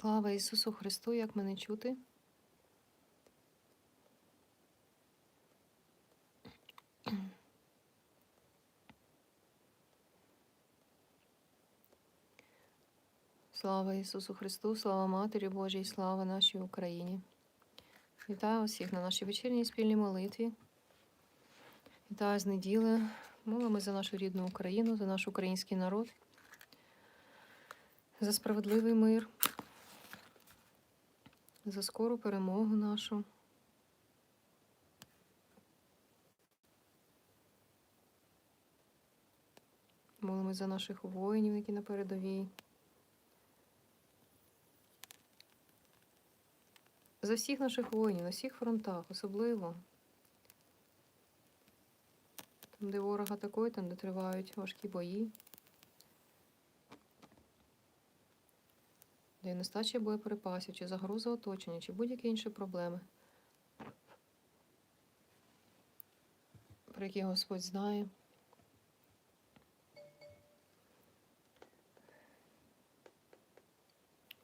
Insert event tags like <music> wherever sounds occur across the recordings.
Слава Ісусу Христу, як мене чути? Слава Ісусу Христу, слава Матері Божій, слава нашій Україні. Вітаю усіх на нашій вечірній спільній молитві. Вітаю з неділи. Молимо за нашу рідну Україну, за наш український народ, за справедливий мир, за скору перемогу нашу. Молимо за наших воїнів, які на передовій. За всіх наших воїнів, на всіх фронтах, особливо. Там, де ворог атакує, там, де тривають важкі бої. Де нестача боєприпасів, чи загроза оточення, чи будь-які інші проблеми, про які Господь знає.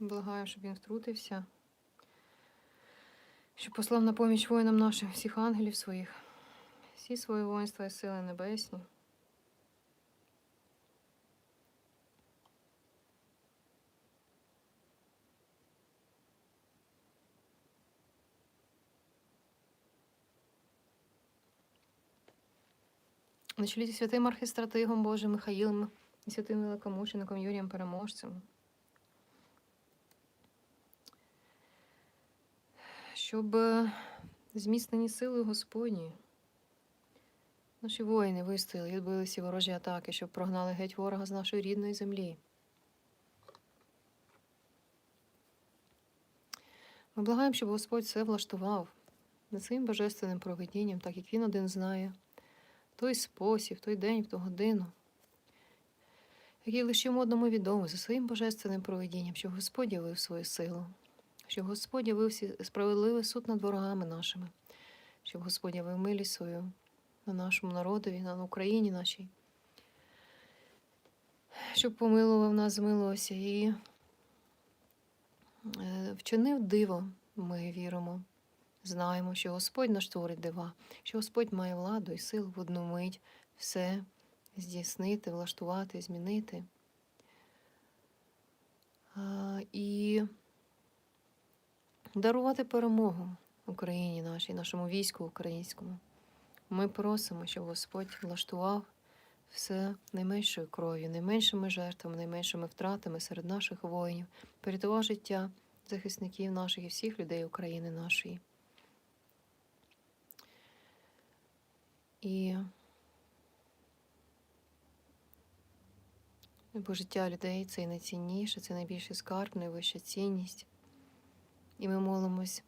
Благаю, щоб він втрутився, щоб послав на поміч воїнам нашим всіх ангелів своїх, всі свої воїнства і сили небесні. На чолі святим архистратигом Божим Михаїлом і святим великомучеником Юрієм Переможцем. Щоб зміцнені сили Господні, наші воїни вистояли, і відбили ворожі атаки, щоб прогнали геть ворога з нашої рідної землі. Ми благаємо, щоб Господь все влаштував над своїм божественним провидінням, так як Він один знає, той спосіб, той день, в ту годину, який лише йому одному відомий за своїм божественним провидінням, щоб Господь явив свою силу, щоб Господь явив справедливий суд над ворогами нашими, щоб Господь явив милість свою на нашому народові, на Україні нашій, щоб помилував нас, змилувався і е, вчинив диво, ми віримо. Знаємо, що Господь наш творить дива, що Господь має владу і силу в одну мить все здійснити, влаштувати, змінити. І дарувати перемогу Україні нашій, нашому війську українському. Ми просимо, щоб Господь влаштував все найменшою кров'ю, найменшими жертвами, найменшими втратами серед наших воїнів, порятував життя захисників наших і всіх людей України нашої. І бо життя людей це найцінніше, це найбільший скарб, найвища цінність. І ми молимось,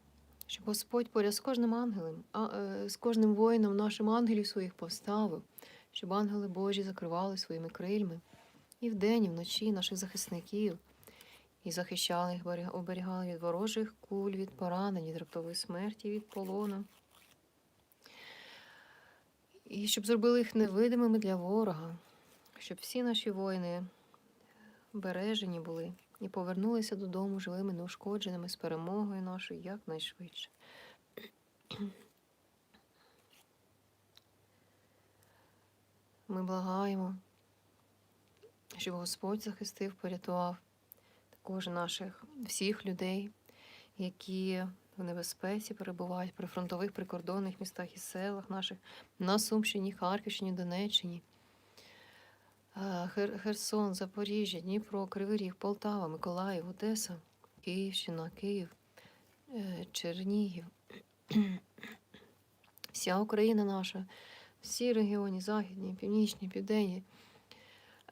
щоб Господь поряд з кожним ангелем, е, з кожним воїном нашим ангелів своїх поставив, щоб ангели Божі закривали своїми крильми і вдень, і вночі наших захисників, і захищали їх, оберігали від ворожих куль, від поранень, від раптової смерті, від полону. І щоб зробили їх невидимими для ворога, щоб всі наші воїни бережені були і повернулися додому живими, неушкодженими з перемогою нашою якнайшвидше. Ми благаємо, щоб Господь захистив, порятував також наших всіх людей, які в небезпеці перебувають при фронтових прикордонних містах і селах наших на Сумщині, Харківщині, Донеччині. Херсон, Запоріжжя, Дніпро, Кривий Ріг, Полтава, Миколаїв, Одеса, Київщина, Київ, е, Чернігів. <clears throat> Вся Україна наша, всі регіони, західні, північні, південні,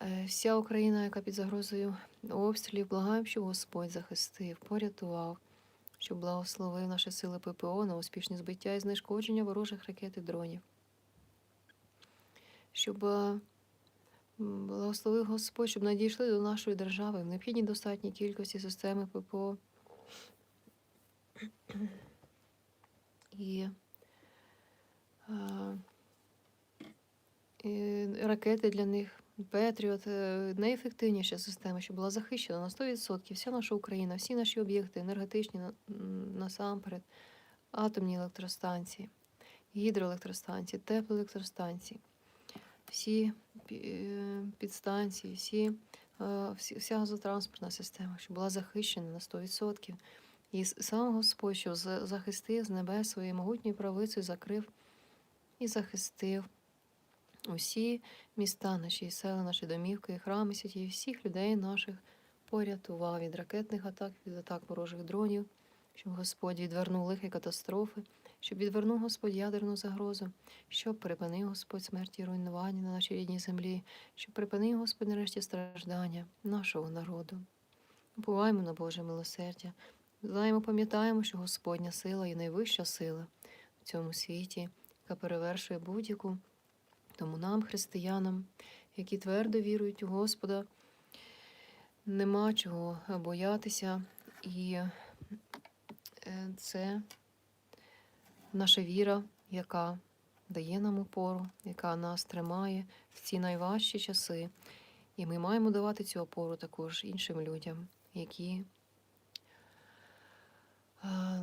е, вся Україна, яка під загрозою обстрілів, благаємо, щоб Господь захистив, порятував, щоб благословив наші сили ППО на успішні збиття і знешкодження ворожих ракет і дронів. Щоб е, Благословив Господь, щоб надійшли до нашої держави в необхідній достатній кількості системи ППО. І, е, і ракети для них Петріот е, найефективніша система, що була захищена на 100%. Вся наша Україна, всі наші об'єкти енергетичні насамперед, атомні електростанції, гідроелектростанції, теплоелектростанції, всі е, підстанції, всі, е, вся газотранспортна система, що була захищена на 100%. І сам Господь, що захистив з небес своєю могутньою правицею, закрив і захистив усі міста, наші села, наші домівки, і храми святі, і всіх людей наших порятував від ракетних атак, від атак ворожих дронів, щоб Господь відвернув лихі катастрофи, щоб відвернув Господь ядерну загрозу, щоб припинив Господь смерті і руйнування на нашій рідній землі, щоб припинив Господь нарешті страждання нашого народу. Уповаємо на Боже милосердя, знаємо, пам'ятаємо, що Господня сила є найвища сила в цьому світі, яка перевершує будь-яку. Тому нам, християнам, які твердо вірують у Господа, нема чого боятися, і е, це наша віра, яка дає нам опору, яка нас тримає в ці найважчі часи. І ми маємо давати цю опору також іншим людям, які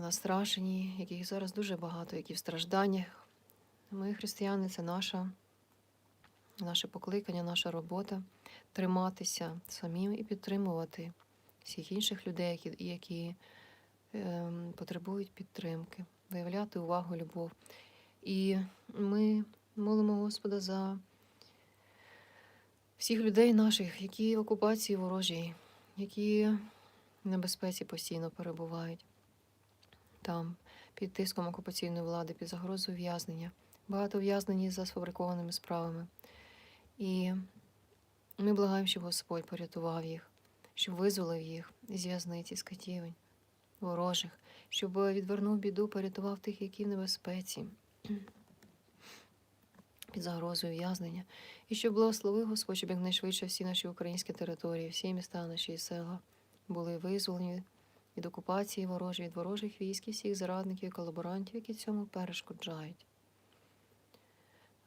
настрашені, яких зараз дуже багато, які в стражданнях. Ми, християни, це наша наше покликання, наша робота триматися самим і підтримувати всіх інших людей, які, які ем, потребують підтримки, виявляти увагу, любов. І ми молимо Господа за всіх людей наших, які в окупації ворожій, які в небезпеці постійно перебувають там, під тиском окупаційної влади, під загрозою ув'язнення. Багато ув'язнені за сфабрикованими справами. І ми благаємо, щоб Господь порятував їх, щоб визволив їх з в'язниці, з катівень, ворожих, щоб відвернув біду, порятував тих, які в небезпеці, <clears throat> під загрозою в'язнення, і щоб благословив Господь, щоб якнайшвидше всі наші українські території, всі міста наші села були визволені від окупації ворожої, від ворожих військ всіх зрадників і колаборантів, які цьому перешкоджають.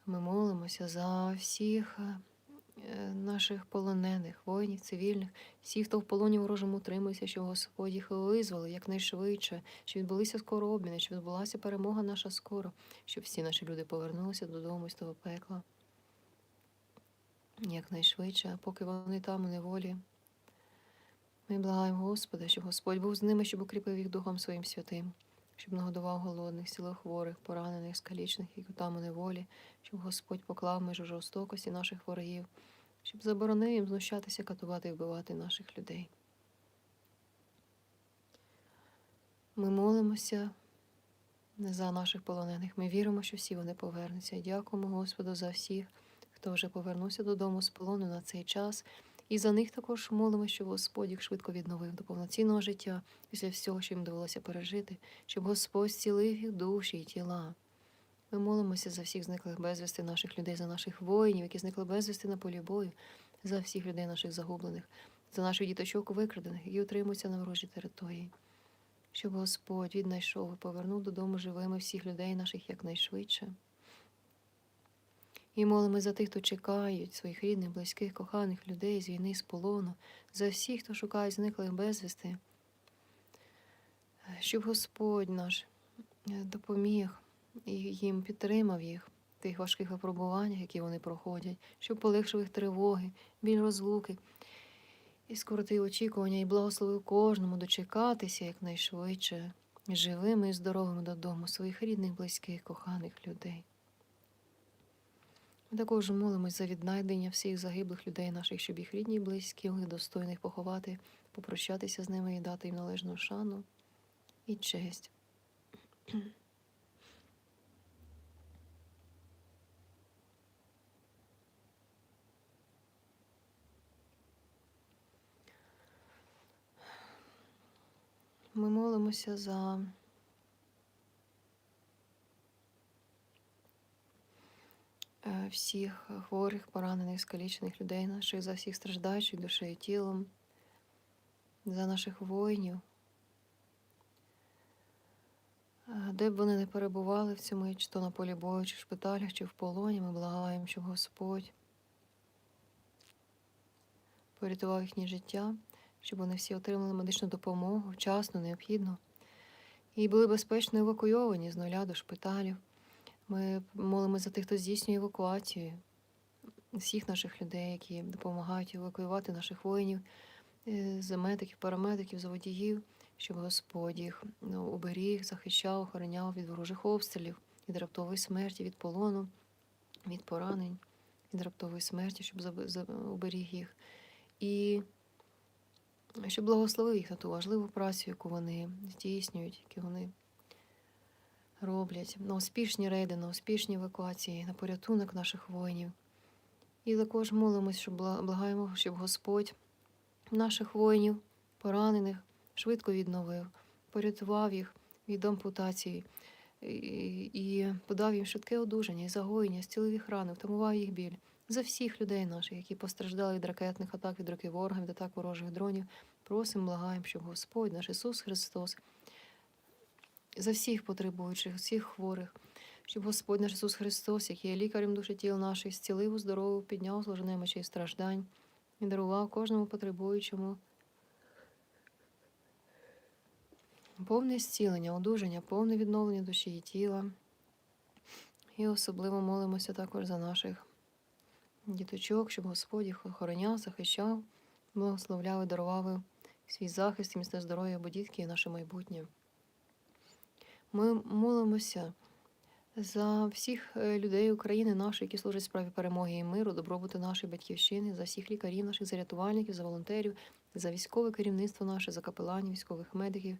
Ми молимося за всіх е, наших полонених, воїнів, цивільних, всіх, хто в полоні ворожому утримується, щоб Господь їх визволив якнайшвидше, щоб відбулися скоро обміни, щоб відбулася перемога наша скоро, щоб всі наші люди повернулися додому з того пекла. Якнайшвидше, поки вони там у неволі. Ми благаємо Господа, щоб Господь був з ними, щоб укріпив їх Духом Своїм святим, щоб нагодував голодних, цілохворих, поранених, скалічних, які там у неволі, щоб Господь поклав межу жорстокості наших ворогів, щоб заборонив їм знущатися, катувати і вбивати наших людей. Ми молимося не за наших полонених. Ми віримо, що всі вони повернуться. Дякуємо Господу за всіх, хто вже повернувся додому з полону на цей час. І за них також молимо, щоб Господь їх швидко відновив до повноцінного життя після всього, що їм довелося пережити, щоб Господь зцілив їх душі і тіла. Ми молимося за всіх зниклих безвісти наших людей, за наших воїнів, які зникли безвісти на полі бою, за всіх людей наших загублених, за наших діточок викрадених, які утримуються на ворожій території. Щоб Господь віднайшов і повернув додому живими всіх людей наших якнайшвидше. І молимо за тих, хто чекають своїх рідних, близьких, коханих людей з війни, з полону, за всіх, хто шукає зниклих безвісти, щоб Господь наш е, допоміг і їм підтримав їх в тих важких випробуваннях, які вони проходять, щоб полегшив їх тривоги, біль розлуки, і скоротив очікування, і благословив кожному дочекатися якнайшвидше, живими і здоровими додому своїх рідних, близьких, коханих людей. Ми також молимось за віднайдення всіх загиблих людей наших, щоб їх рідні і близькі їх поховати, попрощатися з ними і дати їм належну шану і честь. Ми молимося за всіх хворих, поранених, скалічених людей наших, за всіх страждаючих душею і тілом, за наших воїнів. Е, Де б вони не перебували в цьому, чи то на полі бою, чи в шпиталях, чи в полоні, ми благаємо, щоб Господь порятував їхнє життя, щоб вони всі отримали медичну допомогу, вчасно, необхідно, і були безпечно евакуйовані з нуля до шпиталів. Ми молимося за тих, хто здійснює евакуацію, всіх наших людей, які допомагають евакуювати наших воїнів, е, за медиків, парамедиків, за водіїв, щоб Господь їх ну, уберіг, захищав, охороняв від ворожих обстрілів, від раптової смерті, від полону, від поранень, від раптової смерті, щоб уберіг їх. І щоб благословив їх на ту важливу працю, яку вони здійснюють, яку вони роблять, на успішні рейди, на успішні евакуації, на порятунок наших воїнів. І також молимось, щоб благаємо, щоб Господь наших воїнів, поранених, швидко відновив, порятував їх від ампутації і, подав їм швидке одужання і загоєння, зцілив їх рани, втамував їх біль. За всіх людей наших, які постраждали від ракетних атак, від руки ворога, від атак ворожих дронів, просимо, благаємо, щоб Господь, наш Ісус Христос, за всіх потребуючих, всіх хворих, щоб Господь наш Ісус Христос, який є лікарем душі тіл наших, зцілив уздоровив, підняв зложене мечей страждань і дарував кожному потребуючому повне зцілення, одужання, повне відновлення душі і тіла. І особливо молимося також за наших діточок, щоб Господь їх охороняв, захищав, благословляв і дарував свій захист і міцне здоров'я, бо дітки є наше майбутнє. Ми молимося за всіх е, людей України нашої, які служать справі перемоги і миру, добробуту нашої батьківщини, за всіх лікарів наших, за рятувальників, за волонтерів, за військове керівництво наше, за капеланів, військових медиків,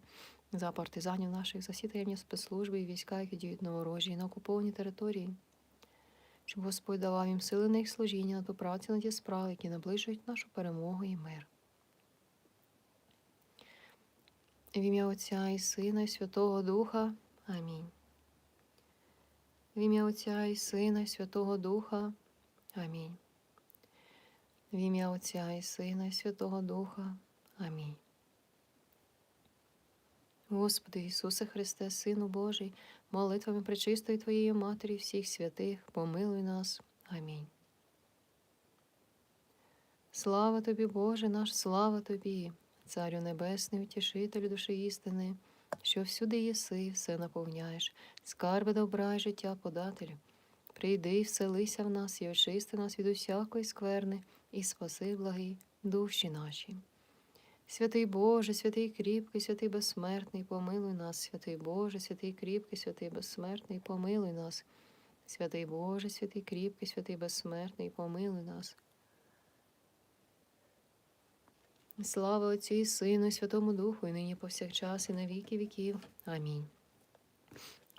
за партизанів наших, за всі таємні спецслужби і війська, які діють на ворожі і на окупованій території. Щоб Господь давав їм сили на їх служіння, на ту працю, на ті справи, які наближують нашу перемогу і мир. В ім'я Отця і Сина, і Святого Духа. Амінь. В ім'я Отця і Сина, і Святого Духа. Амінь. В ім'я Отця і Сина, і Святого Духа. Амінь. Господи Ісусе Христе, Сину Божий, молитвами пречистої Твоєї Матері всіх святих, помилуй нас. Амінь. Слава тобі, Боже наш, слава тобі, Царю Небесний, утішителю душі істини, що всюди єси, все наповняєш, скарби добра і життя подателю. Прийди і вселися в нас і очисти нас від усякої скверни, і спаси благі душі наші. Святий Боже, святий кріпкий, святий безсмертний, помилуй нас, святий Боже, святий кріпкий, святий безсмертний, помилуй нас. Святий Боже, святий кріпкий, святий безсмертний, помилуй нас. Слава Отцю і Сину, і Святому Духу, і нині повсякчас, і на віки віків. Амінь.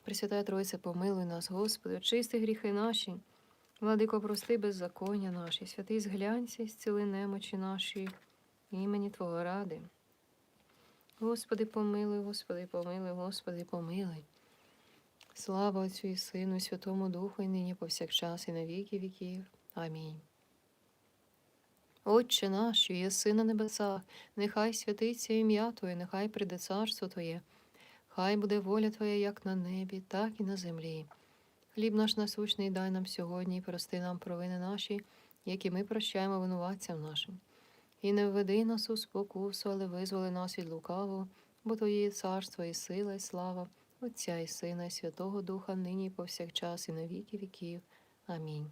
Пресвятая Тройце, помилуй нас, Господи, очисти гріхи наші, владико, прости беззаконня наші, святий зглянься зціли немочі наші, імені Твого ради. Господи, помилуй, Господи, помилуй, Господи, помилуй. Слава Отцю і Сину, і Святому Духу, і нині повсякчас, і на віки віків. Амінь. Отче наш, що єси на небесах, нехай святиться ім'я Твоє, нехай прийде царство Твоє, хай буде воля Твоя як на небі, так і на землі. Хліб наш насущний дай нам сьогодні, і прости нам провини наші, які ми прощаємо винуватцям нашим. І не введи нас у спокусу, але визволи нас від лукавого, бо Твоє є царство і сила, і слава, Отця і Сина, і Святого Духа, нині і повсякчас, і на віки віків. Амінь.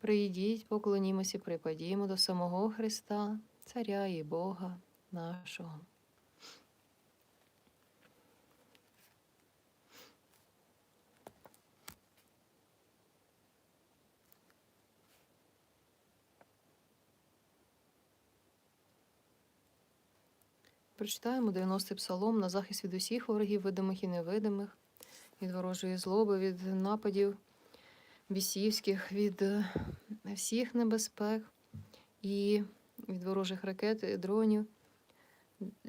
Прийдіть, поклонімось і припадімо до самого Христа, Царя і Бога нашого. Прочитаємо 90-й псалом на захист від усіх ворогів, видимих і невидимих, від ворожої злоби, від нападів бісівських, від е, всіх небезпек і від ворожих ракет, і дронів,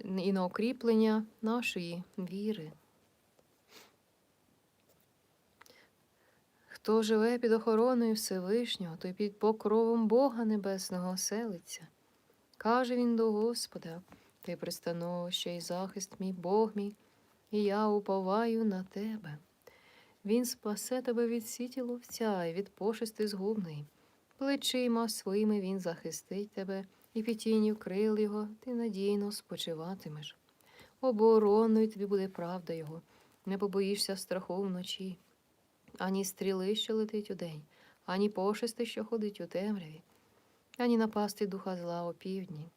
і на укріплення нашої віри. Хто живе під охороною Всевишнього, той під покровом Бога Небесного оселиться. Каже він до Господа, ти пристановище і захист мій Бог мій, і я уповаю на тебе. Він спасе тебе від сіті ловця і від пошести згубної. Плечима своїми він захистить тебе, і під тінню крил його ти надійно спочиватимеш. Обороною тобі буде правда його, не побоїшся страху вночі, ані стріли, що летить удень, ані пошести, що ходить у темряві, ані напасти духа зла о півдні.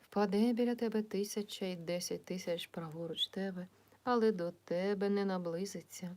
Впаде біля тебе тисяча й десять тисяч праворуч тебе, але до тебе не наблизиться.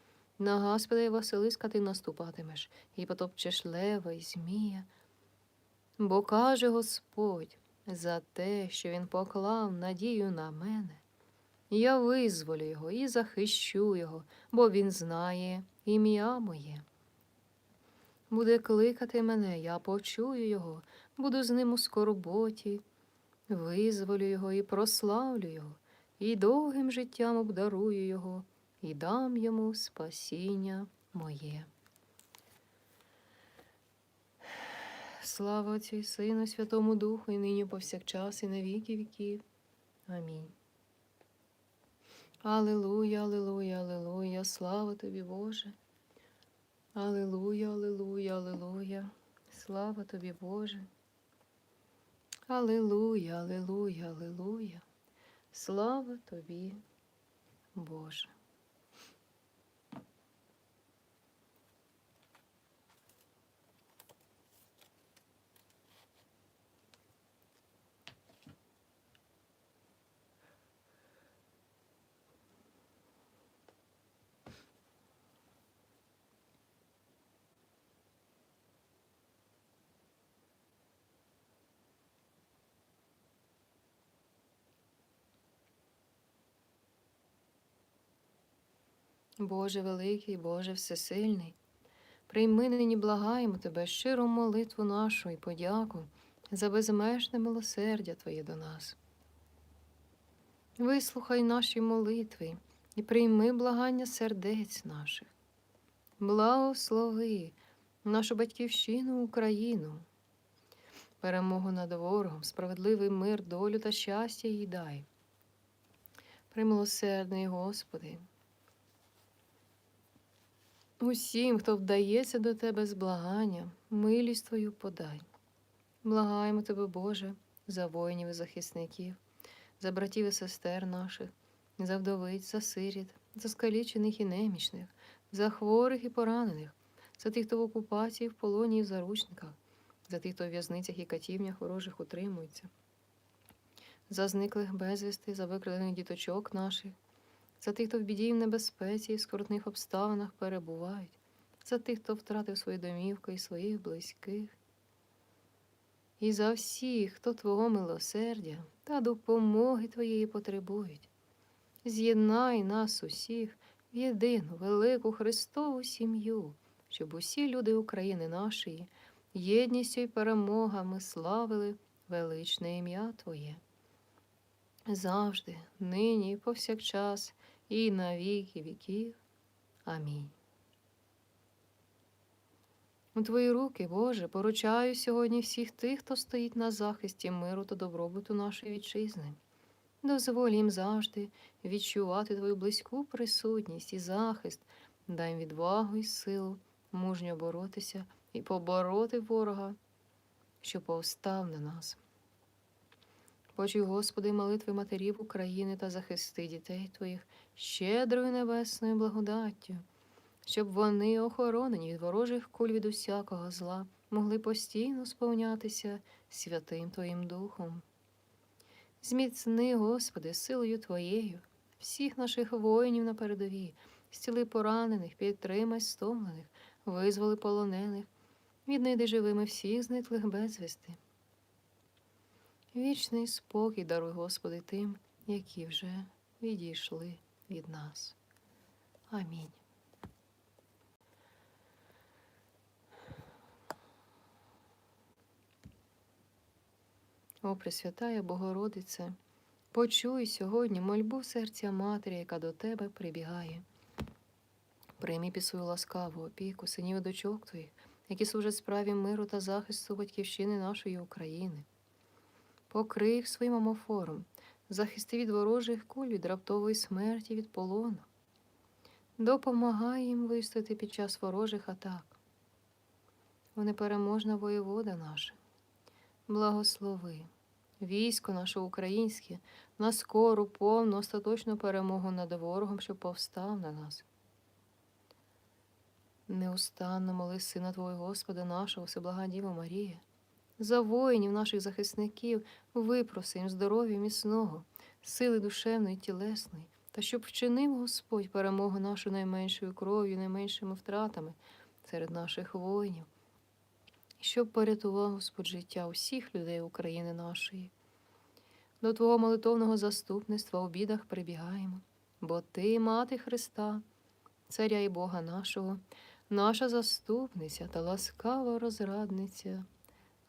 На Господа і Василиска ти наступатимеш, і потопчеш лева і змія. Бо каже Господь за те, що він поклав надію на мене. Я визволю його і захищу його, бо він знає ім'я моє. Буде кликати мене, я почую його, буду з ним у скорботі, визволю його і прославлю його, і довгим життям обдарую його і дам йому спасіння моє. Слава Отцю і Сину, Святому Духу, і нині повсякчас, і на віки віків. Амінь. Аллилуйя, аллилуйя, аллилуйя, слава тобі, Боже. Аллилуйя, аллилуйя, аллилуйя, слава тобі, Боже. Аллилуйя, аллилуйя, аллилуйя, слава тобі, Боже. Боже великий, Боже всесильний, прийми нині благаємо Тебе щиру молитву нашу і подяку за безмежне милосердя Твоє до нас. Вислухай наші молитви і прийми благання сердець наших. Благослови нашу батьківщину Україну, перемогу над ворогом, справедливий мир, долю та щастя їй дай. Примилосердний Господи. Усім, хто вдається до Тебе з благанням, милість Твою подай. Благаємо Тебе, Боже, за воїнів і захисників, за братів і сестер наших, за вдовиць, за сиріт, за скалічених і немічних, за хворих і поранених, за тих, хто в окупації, в полоні і в заручниках, за тих, хто в в'язницях і катівнях ворожих утримується, за зниклих безвісти, за викрадених діточок наших за тих, хто в біді і в небезпеці і в скрутних обставинах перебувають, за тих, хто втратив свої домівки і своїх близьких, і за всіх, хто Твого милосердя та допомоги Твоєї потребують. З'єднай нас усіх в єдину велику Христову сім'ю, щоб усі люди України нашої єдністю і перемогами славили величне ім'я Твоє. Завжди, нині і повсякчас і на віки віків. Амінь. У Твої руки, Боже, поручаю сьогодні всіх тих, хто стоїть на захисті миру та добробуту нашої вітчизни. Дозволь їм завжди відчувати Твою близьку присутність і захист, дай їм відвагу і силу, мужньо боротися і побороти ворога, що повстав на нас. Почуй, Господи, молитви матерів України та захисти дітей Твоїх щедрою небесною благодаттю, щоб вони, охоронені від ворожих куль від усякого зла, могли постійно сповнятися святим Твоїм Духом. Зміцни, Господи, силою Твоєю, всіх наших воїнів на передовій, зціли поранених, підтримай стомлених, визволи полонених, віднайди живими всіх зниклих безвісти. Вічний спокій даруй, Господи, тим, які вже відійшли від нас. Амінь. О, Пресвятая Богородице, почуй сьогодні мольбу серця Матері, яка до Тебе прибігає. Прийми під свою ласкаву опіку синів і дочок Твоїх, які служать справі миру та захисту батьківщини нашої України. Покрий їх своїм амофором, захисти від ворожих куль, від раптової смерті, від полону. Допомагай їм вистояти під час ворожих атак. О непереможна воєвода наша, благослови військо наше українське на скору, повну, остаточну перемогу над ворогом, що повстав на нас. Неустанно моли Сина Твого Господа нашого, Всеблага Діва Марія, за воїнів наших захисників випроси їм здоров'я міцного, сили душевної, тілесної, та щоб вчинив Господь перемогу нашу найменшою кров'ю, найменшими втратами серед наших воїнів, щоб порятував Господь життя усіх людей України нашої. До Твого молитовного заступництва у бідах прибігаємо, бо Ти, Мати Христа, Царя і Бога нашого, наша заступниця та ласкава розрадниця.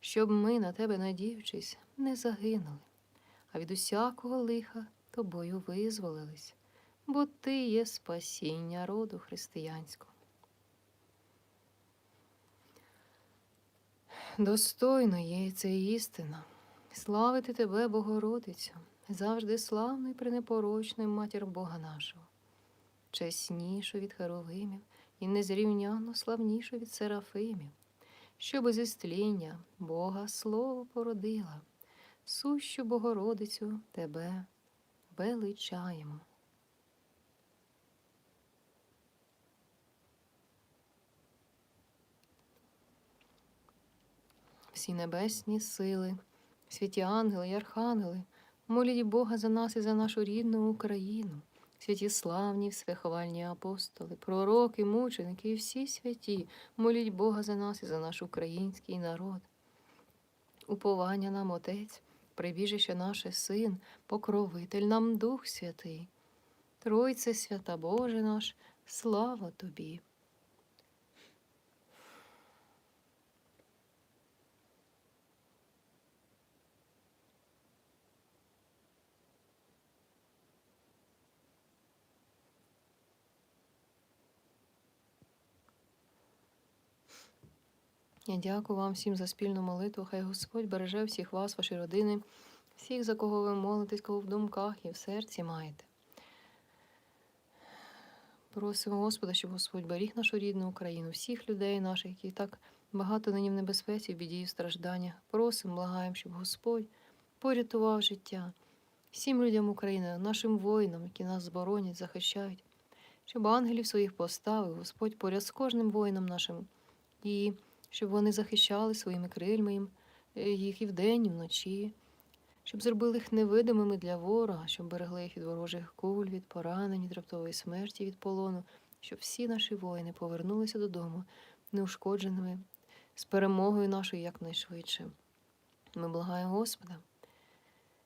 щоб ми, на Тебе надіючись, не загинули, а від усякого лиха Тобою визволились, бо Ти є спасіння роду християнського. Достойно є це істина. Славити тебе, Богородицю, завжди славну і пренепорочну матір Бога нашого, чеснішу від Херовимів і незрівняно славнішу від Серафимів, що без істління Бога Слово породила, сущу Богородицю тебе величаємо. всі небесні сили, святі ангели й архангели, моліть Бога за нас і за нашу рідну Україну, святі славні, всехвальні апостоли, пророки, мученики і всі святі, моліть Бога за нас і за наш український народ. Уповання нам Отець, прибіжище наше Син, покровитель нам Дух Святий. Тройце свята Боже наш, слава Тобі. Я дякую вам всім за спільну молитву. Хай Господь береже всіх вас, ваші родини, всіх, за кого ви молитесь, кого в думках і в серці маєте. Просимо Господа, щоб Господь беріг нашу рідну Україну, всіх людей наших, які так багато нині в небезпеці, в біді і в стражданнях. Просимо, благаємо, щоб Господь порятував життя всім людям України, нашим воїнам, які нас зборонять, захищають, щоб ангелів своїх поставив, Господь поряд з кожним воїном нашим. І щоб вони захищали своїми крильми е, їх і вдень, і вночі, щоб зробили їх невидимими для ворога, щоб берегли їх від ворожих куль, від поранень, від раптової смерті, від полону, щоб всі наші воїни повернулися додому неушкодженими, з перемогою нашою якнайшвидше. Ми благаємо Господа,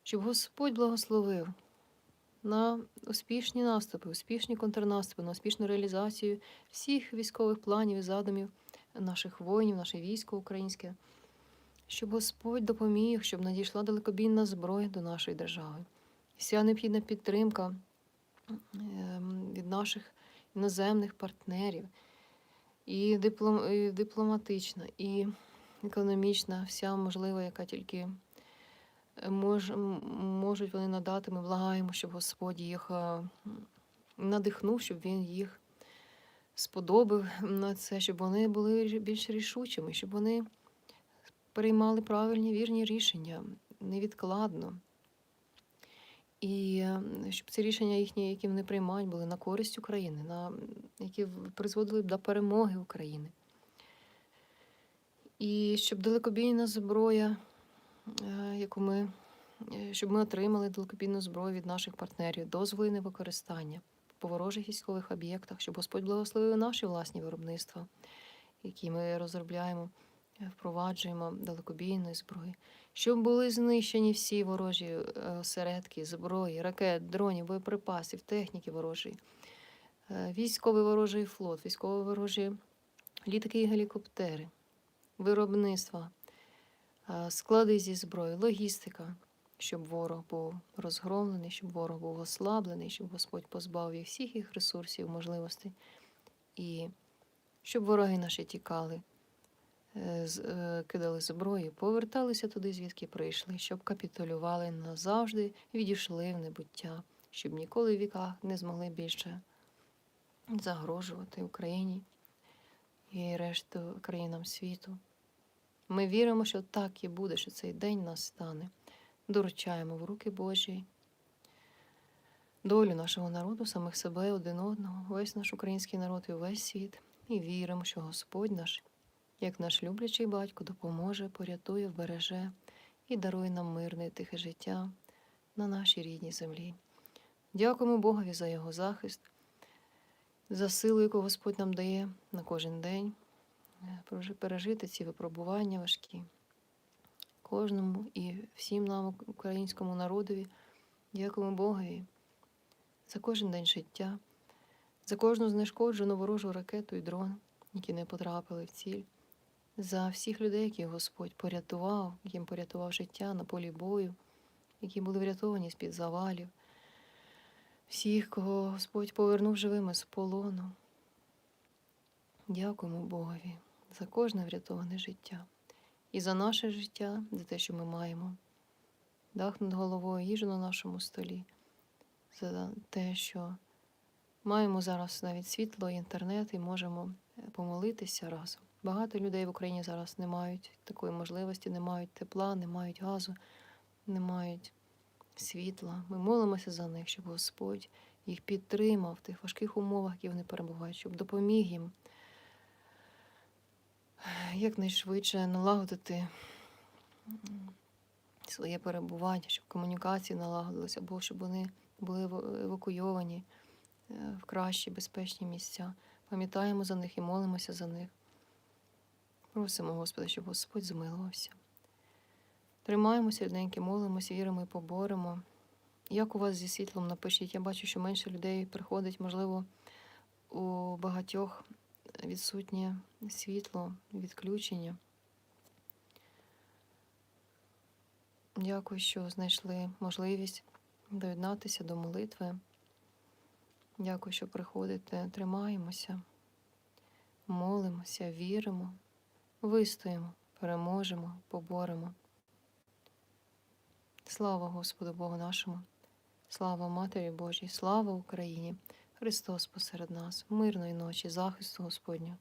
щоб Господь благословив на успішні наступи, успішні контрнаступи, на успішну реалізацію всіх військових планів і задумів наших воїнів, наше військо українське, щоб Господь допоміг, щоб надійшла далекобійна зброя до нашої держави. Вся необхідна підтримка ем, від наших іноземних партнерів, і, дипломатична, і економічна, вся можлива, яка тільки мож, можуть вони надати. Ми благаємо, щоб Господь їх е, надихнув, щоб Він їх сподобав на це, щоб вони були більш рішучими, щоб вони приймали правильні вірні рішення невідкладно. І щоб ці рішення їхні, які вони приймають, були на користь України, на, які призводили б до перемоги України. І щоб далекобійна зброя, е, яку ми, е, щоб ми отримали далекобійну зброю від наших партнерів, дозволи на використання по ворожих військових об'єктах, щоб Господь благословив наші власні виробництва, які ми розробляємо, е, впроваджуємо далекобійної зброї, щоб були знищені всі ворожі е, осередки, зброї, ракет, дронів, боєприпасів, техніки ворожої, е, військовий ворожий флот, військові ворожі літаки і гелікоптери, виробництва, склади зі зброєю, логістика, щоб ворог був розгромлений, щоб ворог був ослаблений, щоб Господь позбавив їх всіх їх ресурсів, можливостей, і щоб вороги наші тікали, е, е, кидали зброю, поверталися туди, звідки прийшли, щоб капітулювали назавжди, відійшли в небуття, щоб ніколи в віках не змогли більше загрожувати Україні і решту країнам світу. Ми віримо, що так і буде, що цей день настане. Доручаємо в руки Божі долю нашого народу, самих себе, один одного, весь наш український народ і весь світ. І віримо, що Господь наш, як наш люблячий батько, допоможе, порятує, вбереже і дарує нам мирне і тихе життя на нашій рідній землі. Дякуємо Богові за його захист, за силу, яку Господь нам дає на кожен день е, пережити ці випробування важкі. Кожному і всім нам, українському народові, дякуємо Богові за кожен день життя, за кожну знешкоджену ворожу ракету і дрон, які не потрапили в ціль, за всіх людей, які Господь порятував, яким порятував життя на полі бою, які були врятовані з-під завалів, всіх, кого Господь повернув живими з полону. Дякуємо Богові за кожне врятоване життя і за наше життя, за те, що ми маємо. Дах над головою, їжу на нашому столі, за те, що маємо зараз навіть світло, інтернет і можемо е, помолитися разом. Багато людей в Україні зараз не мають такої можливості, не мають тепла, не мають газу, не мають світла. Ми молимося за них, щоб Господь їх підтримав в тих важких умовах, які вони перебувають, щоб допоміг їм якнайшвидше налагодити своє перебування, щоб комунікації налагодилися, або щоб вони були евакуйовані е, в кращі, безпечні місця. Пам'ятаємо за них і молимося за них. Просимо Господа, щоб Господь змилувався. Тримаємося, рідненькі, молимося, віримо і поборемо. Як у вас зі світлом напишіть? Я бачу, що менше людей приходить, можливо, у багатьох відсутнє світло, відключення. Дякую, що знайшли можливість доєднатися до молитви. Дякую, що приходите. Тримаємося, молимося, віримо, вистоїмо, переможемо, поборемо. Слава Господу Богу нашому, слава Матері Божій, слава Україні! Христос посеред нас, мирної ночі, захисту Господнього.